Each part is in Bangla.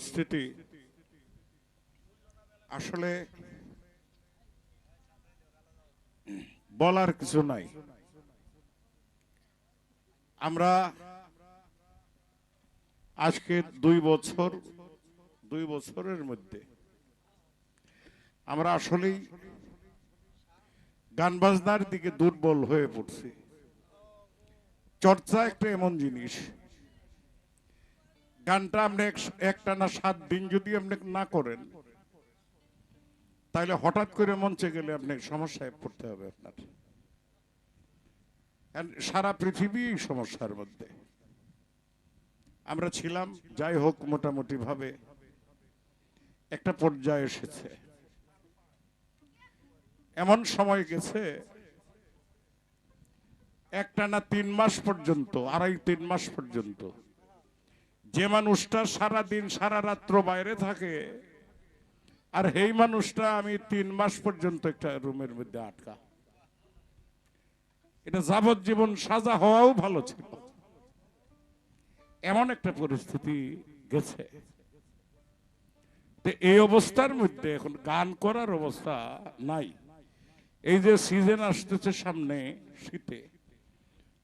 উপস্থিতি। আসলে বলার কিছু নাই। আমরা আজকে দুই বছর, দুই বছরের মধ্যে আমরা আসলেই গান বাজনার দিকে দুর্বল হয়ে পড়ছি। চর্চা একটা এমন জিনিস গানটা আপনি একটা না সাত দিন যদি আপনি না করেন, তাহলে হঠাৎ করে মঞ্চে গেলে আপনি সমস্যায় পড়তে হবে আপনার। সারা পৃথিবী সমস্যার মধ্যে। আমরা ছিলাম, যাই হোক মোটামুটি ভাবে একটা পর্যায়ে এসেছে। এমন সময় গেছে একটা না তিন মাস পর্যন্ত আড়াই তিন মাস পর্যন্ত যে মানুষটা সারা দিন সারা রাত্র বাইরে থাকে, আর এই মানুষটা আমি তিন মাস পর্যন্ত একটা রুমের মধ্যে আটকা। এটা যাবজ্জীবন সাজা হওয়াও ভালো ছিল। এমন একটা পরিস্থিতি গেছে। এই অবস্থার মধ্যে এখন গান করার অবস্থা নাই। এই যে সিজন আসতেছে সামনে শীতে,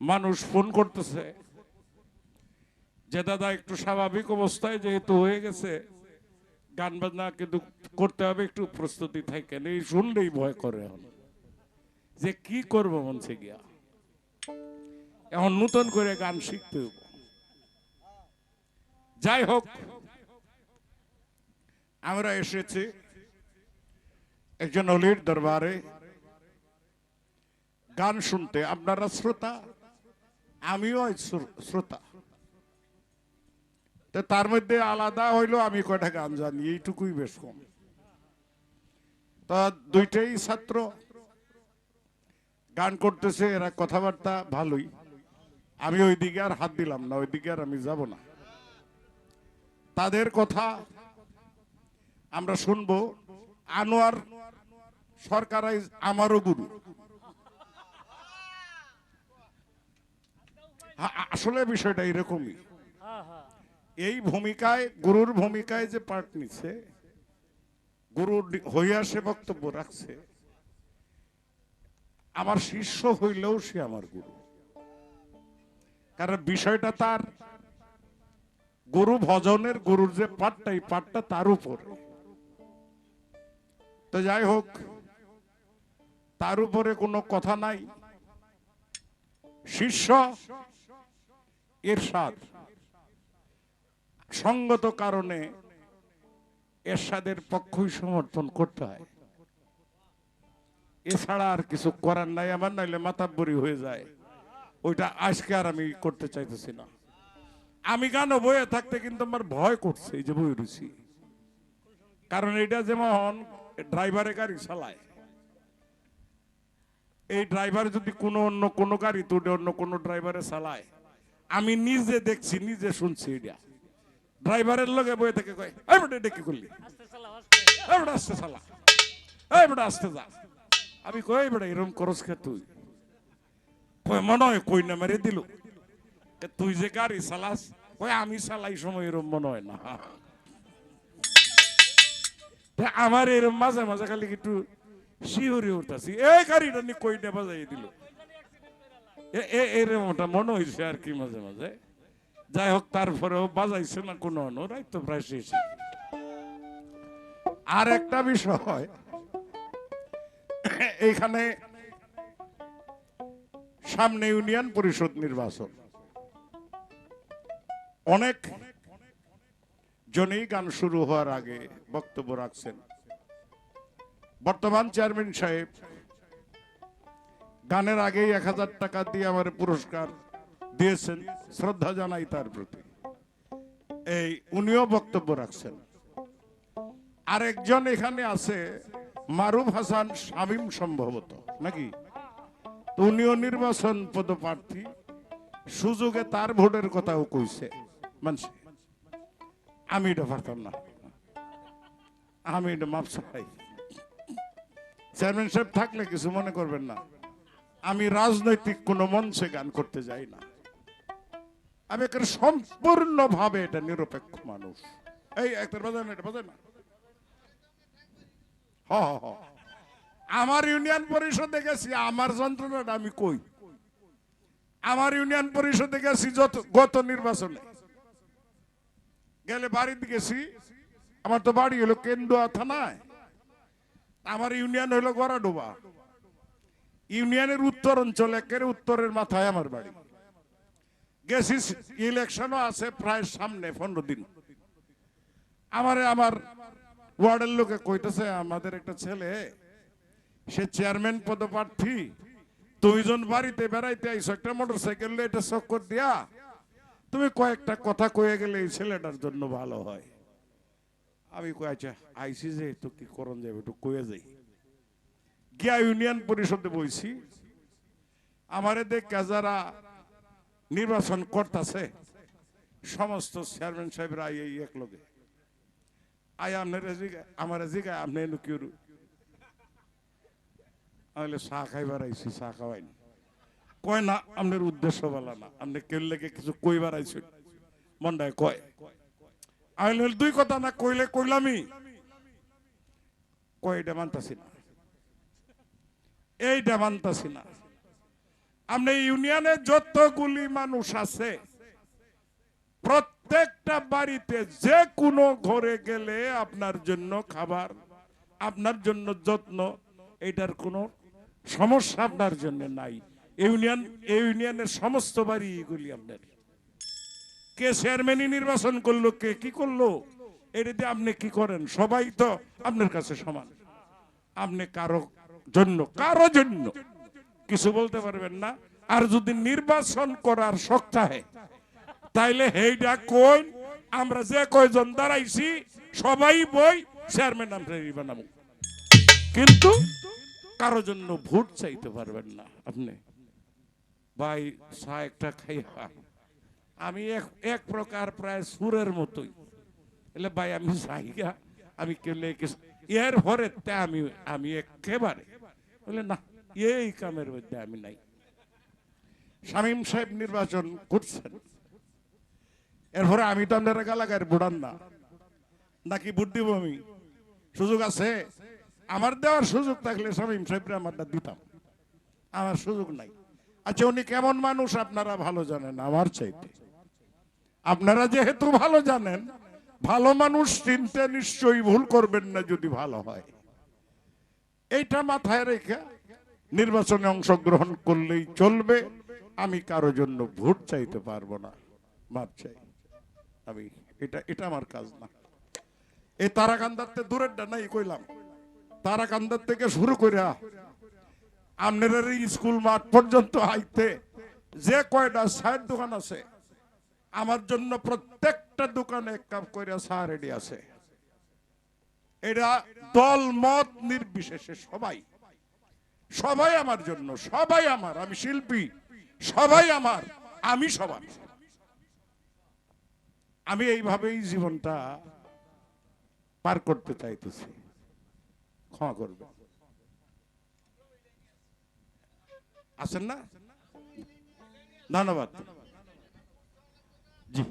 মানুষ ফোন করতেছে যে দাদা একটু স্বাভাবিক অবস্থায় যেহেতু হয়ে গেছে, গান বাজনা কিন্তু করতে হবে, একটু প্রস্তুতি থাকেন। এই শুনলেই ভয় করে এখন। যে কি করব মনসে গিয়া? এখন নতুন করে গান শিখতে হইব। যাই হোক, আমরা এসেছি একজন অলির দরবারে গান শুনতে। আপনারা শ্রোতা, আমিও শ্রোতা। তো তার মধ্যে আলাদা হইল, আমি কয়টা গান জানি, এইটুকুই বেশ কম। তা দুইটাই ছাত্র। গান করতেছে, এরা কথাবার্তা, ভালোই। আমি ওই দিকে আর হাত দিলাম না ওই দিকে আর আমি যাব না। তাদের কথা আমরা শুনব। আনোয়ার সরকার আমারও গুরু। আসলে বিষয়টা এরকমই। এই ভূমিকায়, গুরুর ভূমিকায় যে পার্ট নিচ্ছে গুরু হইয়া সে বক্তব্য রাখছে, আমার শিষ্য হইলেও সে আমার গুরু। কারণ বিষয়টা তার, গুরু ভজনের গুরুর যে পাঠটা, এই পাঠটা তার উপরে। তো যাই হোক, তার উপরে কোনো কথা নাই। শিষ্য, এরশাদ। সঙ্গত কারণে এরশাদের পক্ষই সমর্থন করতে হয়। এছাড়া আর কিছু করার নাই, আমার নাইলে মাতাব্বরি হয়ে যায়। ওইটা আজকে আর আমি করতে চাইতেছি না। আমি গানও বয়ে থাকতে কিন্তু আমার ভয় করছে, এই যে বই রুচি কারণ এটা যেমন ড্রাইভারে গাড়ি চালায়। এই ড্রাইভার যদি কোনো অন্য কোনো গাড়ি তুলে অন্য কোনো ড্রাইভারে চালায়, আমি নিজে দেখছি, নিজে শুনছি এটা ড্রাইভারের লগে বয়ে থেকে কয়, এই বেটা এটা কি করলি? এই বেটা আসতে চালা এই আসতে যা। আমি কই বেটা এরকম করস কে তুই? কই মনে হয় কই না মেরে দিল। তুই যে গাড়ি চালাস? কই আমি চালাই সময় এরকম মনে হয় না। আমার এরকম মাঝে মাঝে খালি একটু শিহরে উঠতেছি। এই গাড়িটা নি কইটা বাজাই দিল। এ- এ- এরকমটা মনে হয়েছে আর কি মাঝে মাঝে। যাই হোক, তারপরেও বাজাইছে না কোনো অনুরাই তো প্রায় আর একটা বিষয় এইখানে সামনে ইউনিয়ন পরিষদ নির্বাচন। অনেক জনেই গান শুরু হওয়ার আগে বক্তব্য রাখছেন। বর্তমান চেয়ারম্যান সাহেব, গানের আগেই এক হাজার টাকা দিয়ে আমার পুরস্কার দিয়েছেন, শ্রদ্ধা জানাই তার প্রতি। এই উনিও বক্তব্য রাখছেন। আরেকজন এখানে আছে, মারুফ হাসান শামীম সম্ভবত, নাকি? উনিও নির্বাচন পদপ্রার্থী, সুযোগে তার ভোটের কথাও কইছে। মানছে? আমি এটা পারতাম না। আমি এটা মাপ চেয়ারম্যান সাহেব থাকলে কিছু মনে করবেন না। আমি রাজনৈতিক কোনো মঞ্চে গান করতে যাই না। আমি একের সম্পূর্ণভাবে এটা নিরপেক্ষ মানুষ। এই একটা বাজায় না এটা বাজায় না হ আমার ইউনিয়ন পরিষদে গেছি, আমার যন্ত্রণাটা আমি কই? আমার ইউনিয়ন পরিষদে গেছি যত, গত নির্বাচনে। গেলে বাড়িতে গেছি, আমার তো বাড়ি হলো কেন্দুয়া থানায়। আমার ইউনিয়ন হলো গড়াডোবা। ইউনিয়নের উত্তর অঞ্চল একের উত্তরের মাথায় আমার বাড়ি। গেছি ইলেকশনও আছে প্রায় সামনে, পনেরো দিন। আমারে আমার ওয়ার্ডের লোকে কইতেছে, আমাদের একটা ছেলে, সে চেয়ারম্যান পদপ্রার্থী, দুইজন বাড়িতে বেড়াইতে আইসো, একটা মোটর সাইকেল এটা চক্কর দিয়া। তুমি কয়েকটা কথা কয়ে গেলে এই ছেলেটার জন্য ভালো হয়। আমি কই আচ্ছা আইসি যে তো কি করণ যাবে একটু কয়ে যাই। গিয়া ইউনিয়ন পরিষদে বইছি। আমারে দেখে যারা নির্বাচন করতেছে। সমস্ত চেয়ারম্যান সাহেবরা এই এক লোকে আই আপনার আমার জিগা আপনি কি আমি চা খাইবার আইছি, চা খাওয়াই কয় না, আপনার উদ্দেশ্য বলা না। আপনি কেউ লেগে কিছু কইবার আইছেন? মন্ডায় কয়। আমি দুই কথা না কইলে কইলামই। কয় এটা মানতাছি না। এইটা মানতাছি না। আপনি ইউনিয়নে যতগুলি মানুষ আছে, প্রত্যেকটা বাড়িতে যে কোনো ঘরে গেলে আপনার জন্য খাবার, আপনার জন্য যত্ন, এটার কোনো সমস্যা আপনার জন্য নাই। ইউনিয়ন ইউনিয়নের সমস্ত বাড়ি এগুলি আপনার। কে চেয়ারম্যানই নির্বাচন করল, কে কি করল এটাতে আপনি কি করেন? সবাই তো আপনার কাছে সমান। আপনি কারও জন্য কারও জন্য। কিছু বলতে পারবেন না। আর যদি নির্বাচন করার থাকে, তাইলে হেইডা কই আমরা যে কয়জন দাঁড়াইছি, সবাই বই চেয়ারম্যান আমরা বানাবো। কিন্তু কারও জন্য ভোট চাইতে পারবেন না আপনি। ভাই, চা একটা খাইয়া, আমি এক এক প্রকার প্রায় সুরের মতোই। এলে ভাই, আমি চাইগা আমি কেলে এর পরে আমি আমি একেবারে বলে না এই কামের মধ্যে আমি নাই। শামীম সাহেব নির্বাচন করছেন। এরপরে আমি তো আপনারা গালাগায়ের বুড়ান না। নাকি ভোট দিব সুযোগ আছে? আমার দেওয়ার সুযোগ থাকলে শামীম সাহেবরে আমারটা দিতাম। আমার সুযোগ নাই। আচ্ছা উনি কেমন মানুষ আপনারা ভালো জানেন আমার চাইতে। আপনারা যেহেতু ভালো জানেন, ভালো মানুষ চিনতে নিশ্চয়ই ভুল করবেন না যদি ভালো হয়। এইটা মাথায় রেখে নির্বাচনে অংশগ্রহণ করলেই চলবে। আমি কারও জন্য ভোট চাইতে পারব না, মাপ চাই। আমি এটা এটা আমার কাজ না। এই তারাকান্দার দূরেরটা নাই কইলাম। তারাকান্দার থেকে শুরু করে আপনার স্কুল মাঠ পর্যন্ত আইতে যে কয়টা চায়ের দোকান আছে, আমার জন্য প্রত্যেকটা দোকানে এক কাপ করে চা রেডি আছে। এটা দল মত নির্বিশেষে সবাই সবাই আমার জন্য, সবাই আমার, আমি শিল্পী, সবাই আমার, আমি সবার। আমি এইভাবেই জীবনটা পার করতে চাইতেছি। ক্ষমা করবে। আছেন না? ধন্যবাদ। জি।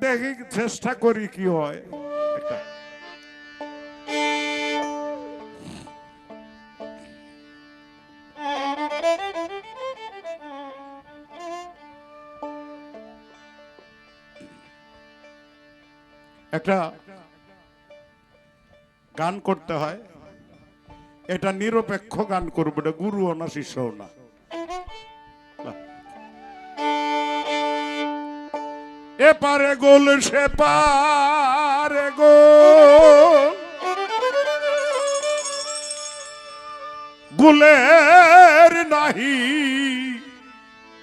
দেখি, চেষ্টা করি কি হয়। একটা একটা গান করতে হয় এটা নিরপেক্ষ গান করব, এটা গুরুও না শিষ্যও না। এপারে গোল সে পারে গোল গুলের নাহি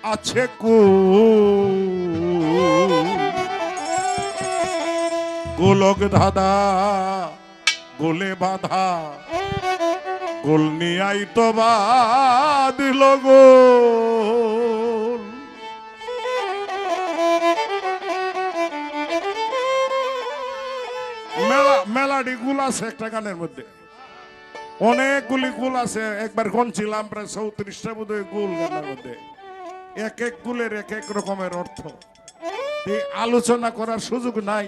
আছে কুল গোলক ধাঁধা, গোলে বাধা। গোল নিয়াই তো দিল গোল। মেলা, মেলাডি গুল আছে একটা গানের মধ্যে। অনেকগুলি গুল আছে। একবার গনছিলাম প্রায় চৌত্রিশটা বোধ গুল গানের মধ্যে। এক এক গুলের এক এক রকমের অর্থ। আলোচনা করার সুযোগ নাই।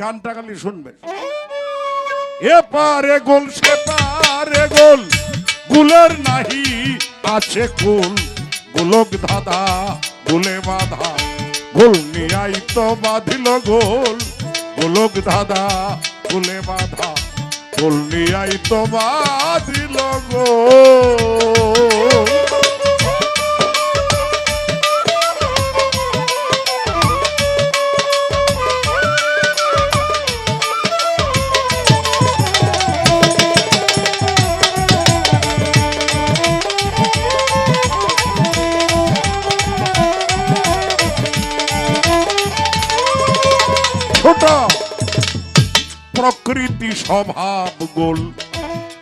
গানটা খালি শুনবে। এ পারে গোল সে পারে গোল, গুলের নাহি আছে কুল। গোলক দাদা গুলে বাধা, গোল নিয়াই তো বাঁধিল গোল। গোলক দাদা গুলে বাধা, গোল নিয়াই তো বাঁধিল গোল। প্রকৃতি স্বভাব গোল,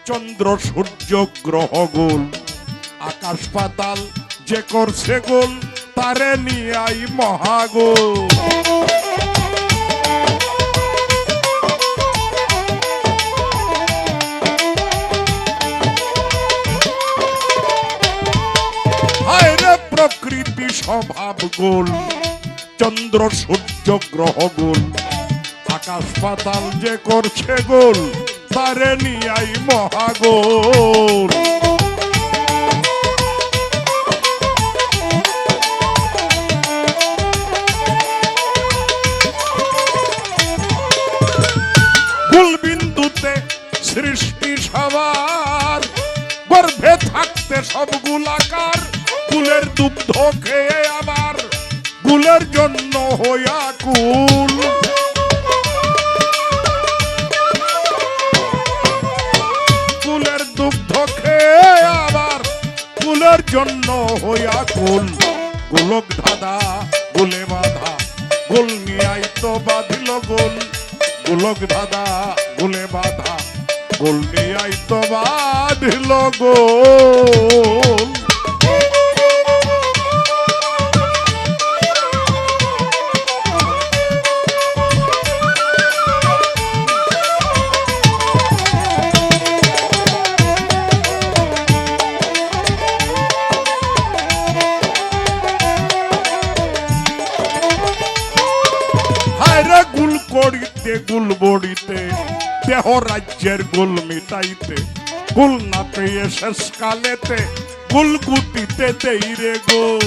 চন্দ্র সূর্য গ্রহ গোল। আকাশ পাতাল যে করছে গোল, তারে নিয়াই মহাগোল। প্রকৃতি স্বভাব গোল, চন্দ্র সূর্য গ্রহ গোল। আকাশ পাতাল যে করছে গোল, তারে নিয়াই মহাগোল। সৃষ্টি সবার, গর্ভে থাকতে সব গুলাকার কুলের দুগ্ধ খেয়ে আবার কুলের জন্য হইয়া কুল। জন্য হইয়া কুল গোলক ধাঁধা, গুলে বাধা, গোল নিয়াই তো বাঁধিল গোল। গোলক ধাঁধা, গুলে বাধা, গোল নিয়াই তো বাঁধিল গোল। দেহ রাজ্যের গুল মিটাইতে, গুল না পেয়ে শেষ কালেতে, গুল গুটিতে দেই রে গোল।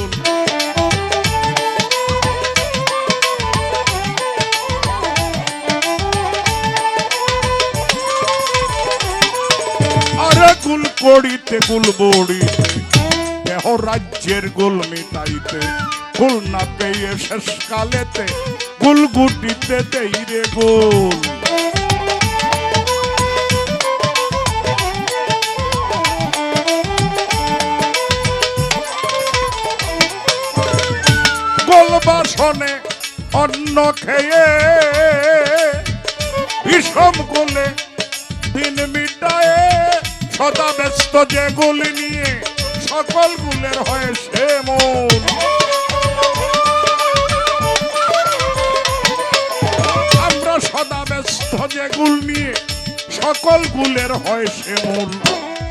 আরে গুল করিতে, গুল বড়িতে, দেহ রাজ্যের গোল মিটাইতে ফুল না পেয়ে শেষ কালেতে, গুল গুটিতে দেই রে গোল গোল। অন্ন খেয়ে বিষম গোলে দিন মিটায়ে সদা ব্যস্ত যে গুলি নিয়ে সকল গুলের হয় সে মন। আমরা সদা ব্যস্ত যে নিয়ে সকল গুলের হয় সে মূল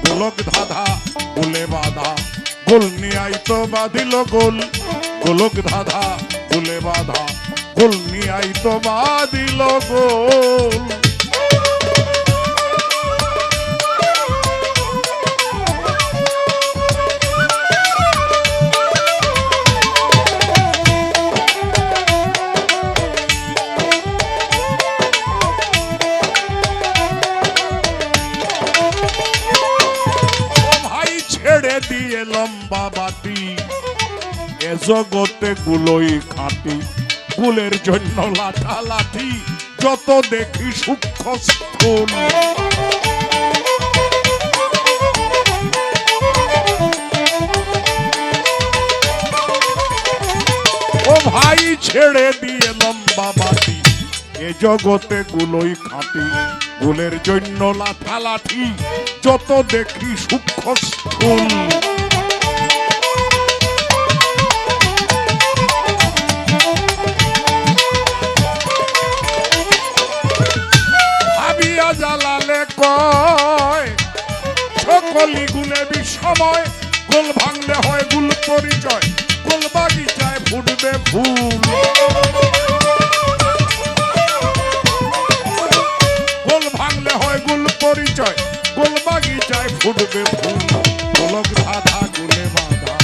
গোলক ধাঁধা, গুলে বাধা, গোল নিয়াই তো বাঁধিল গোল। গোলক ধাঁধা, গুলে বাধা নিয়াই তো দিয়ে লম্বা বাতি এ জগতে গুলোই খাটি। ফুলের জন্য লাঠা লাঠি যত দেখি সূক্ষ্ম স্থূল ও ভাই, ছেড়ে দিয়ে লম্বা বাতি এ জগতে গুলোই খাটি। গুলের জন্য লাঠা লাঠি যত দেখি সূক্ষ্ম স্থূল কয় সকলি গুণে বিষময় গোল ভাঙলে হয় গুল পরিচয়। গোল বাগিচায় ফুটবে ফুল। গোল ভাঙলে হয় গুল পরিচয়। গোল বাগিচায় ফুটবে ফুল। গোলক ধাঁধা গুলে বাঁধা।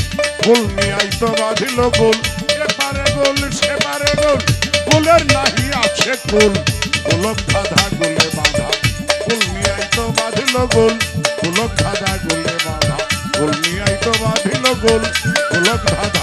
ফুল নিয়াই তো বাঁধিল গোল। এপারে গোল, সেপারে গোল। ফুলের নাহি আছে গোল গোলক ধাঁধা গুলে বাঁধা। বাঁধিল গোল পুলক ধাঁধা গোলে বাঁধা। গোল নিয়ে তো বাঁধিল গোল পুলক ধাঁধা